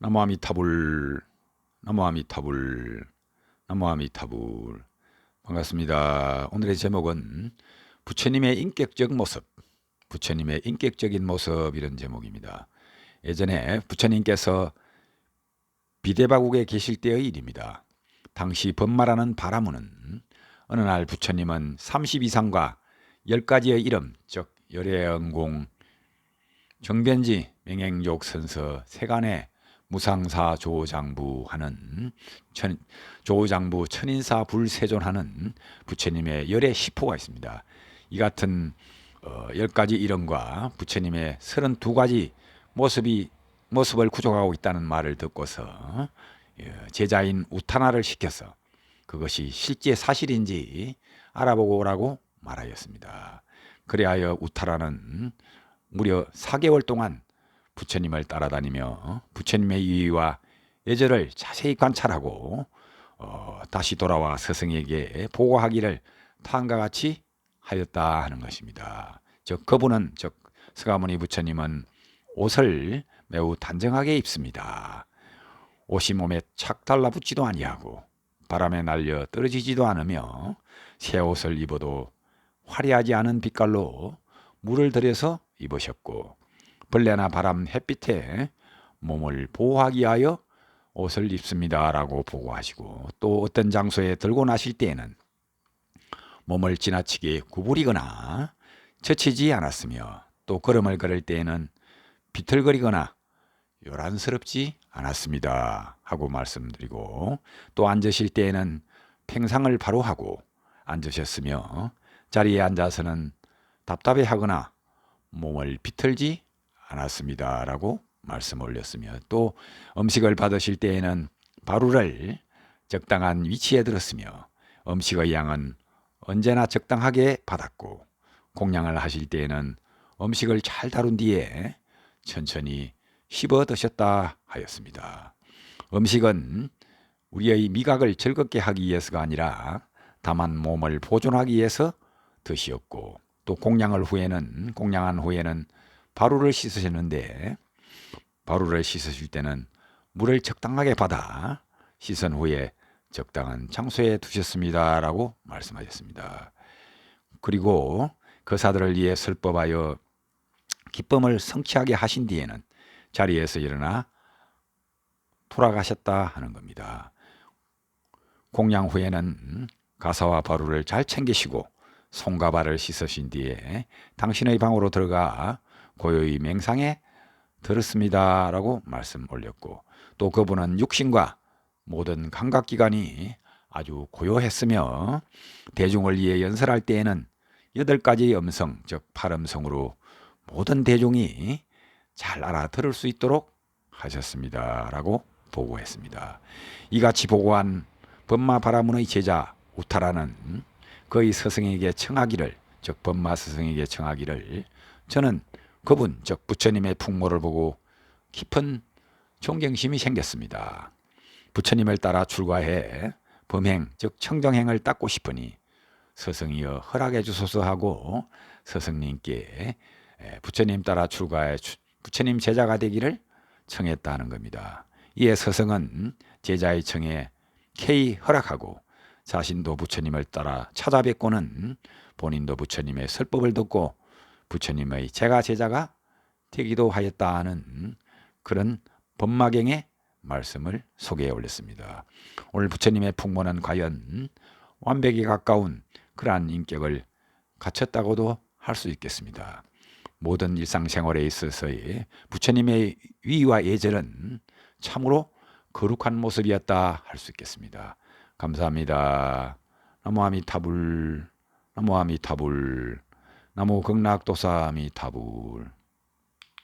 나무아미타불 나무아미타불 나무아미타불 반갑습니다. 오늘의 제목은 부처님의 인격적 모습 부처님의 인격적인 모습 이런 제목입니다. 예전에 부처님께서 비대바국에 계실 때의 일입니다. 당시 법마라는 바라무는 어느 날 부처님은 30 이상과 10가지의 이름 즉 열애영공 정변지 명행욕 선서 세간의 무상사 조장부 하는 천, 조장부 천인사 불세존하는 부처님의 열의 시포가 있습니다. 이 같은 어, 열 가지 이름과 부처님의 서른 두 가지 모습이 모습을 구족하고 있다는 말을 듣고서 예, 제자인 우타나를 시켜서 그것이 실제 사실인지 알아보고 오라고 말하였습니다. 그리하여 우타라는 무려 4개월 동안 부처님을 따라다니며 부처님의 이위와 예절을 자세히 관찰하고 어, 다시 돌아와 스승에게 보고하기를 다음과 같이 하였다 하는 것입니다. 즉 그분은 즉 서가모니 부처님은 옷을 매우 단정하게 입습니다. 옷이 몸에 착 달라붙지도 아니하고 바람에 날려 떨어지지도 않으며 새 옷을 입어도 화려하지 않은 빛깔로 물을 들여서 입으셨고 벌레나 바람 햇빛에 몸을 보호하기 위하여 옷을 입습니다라고 보고하시고 또 어떤 장소에 들고 나실 때에는 몸을 지나치게 구부리거나 젖히지 않았으며 또 걸음을 걸을 때에는 비틀거리거나 요란스럽지 않았습니다 하고 말씀드리고 또 앉으실 때에는 팽상을 바로 하고 앉으셨으며 자리에 앉아서는 답답해하거나 몸을 비틀지 않았습니다라고 말씀 올렸으며 또 음식을 받으실 때에는 바루를 적당한 위치에 들었으며 음식의 양은 언제나 적당하게 받았고 공양을 하실 때에는 음식을 잘 다룬 뒤에 천천히 씹어 드셨다 하였습니다. 음식은 우리의 미각을 즐겁게 하기 위해서가 아니라 다만 몸을 보존하기 위해서 드시었고 또 공양을 후에는 공양한 후에는 바루를 씻으셨는데 바루를 씻으실 때는 물을 적당하게 받아 씻은 후에 적당한 장소에 두셨습니다라고 말씀하셨습니다. 그리고 거사들을 위해 설법하여 기쁨을 성취하게 하신 뒤에는 자리에서 일어나 돌아가셨다 하는 겁니다. 공양 후에는 가사와 바루를 잘 챙기시고 손과 발을 씻으신 뒤에 당신의 방으로 들어가 고요히 맹상에 들었습니다라고 말씀 올렸고 또 그분은 육신과 모든 감각기관이 아주 고요했으며 대중을 위해 연설할 때에는 여덟 가지 음성 즉 팔음성으로 모든 대중이 잘 알아들을 수 있도록 하셨습니다라고 보고했습니다. 이같이 보고한 법마 바라문의 제자 우타라는 그의 스승에게 청하기를 즉 법마 스승에게 청하기를 저는 그분 즉 부처님의 풍모를 보고 깊은 존경심이 생겼습니다. 부처님을 따라 출가해 범행 즉 청정행을 닦고 싶으니 스승이여 허락해 주소서 하고 스승님께 부처님 따라 출가해 부처님 제자가 되기를 청했다는 겁니다. 이에 스승은 제자의 청에 케이 허락하고 자신도 부처님을 따라 찾아뵙고는 본인도 부처님의 설법을 듣고 부처님의 제가 제자가 되기도 하였다는 그런 법마경의 말씀을 소개해 올렸습니다. 오늘 부처님의 풍모는 과연 완벽에 가까운 그러한 인격을 갖췄다고도 할 수 있겠습니다. 모든 일상생활에 있어서의 부처님의 위와 예절은 참으로 거룩한 모습이었다 할 수 있겠습니다. 감사합니다. 나무아미타불 나무아미타불 나무 극락도사미타불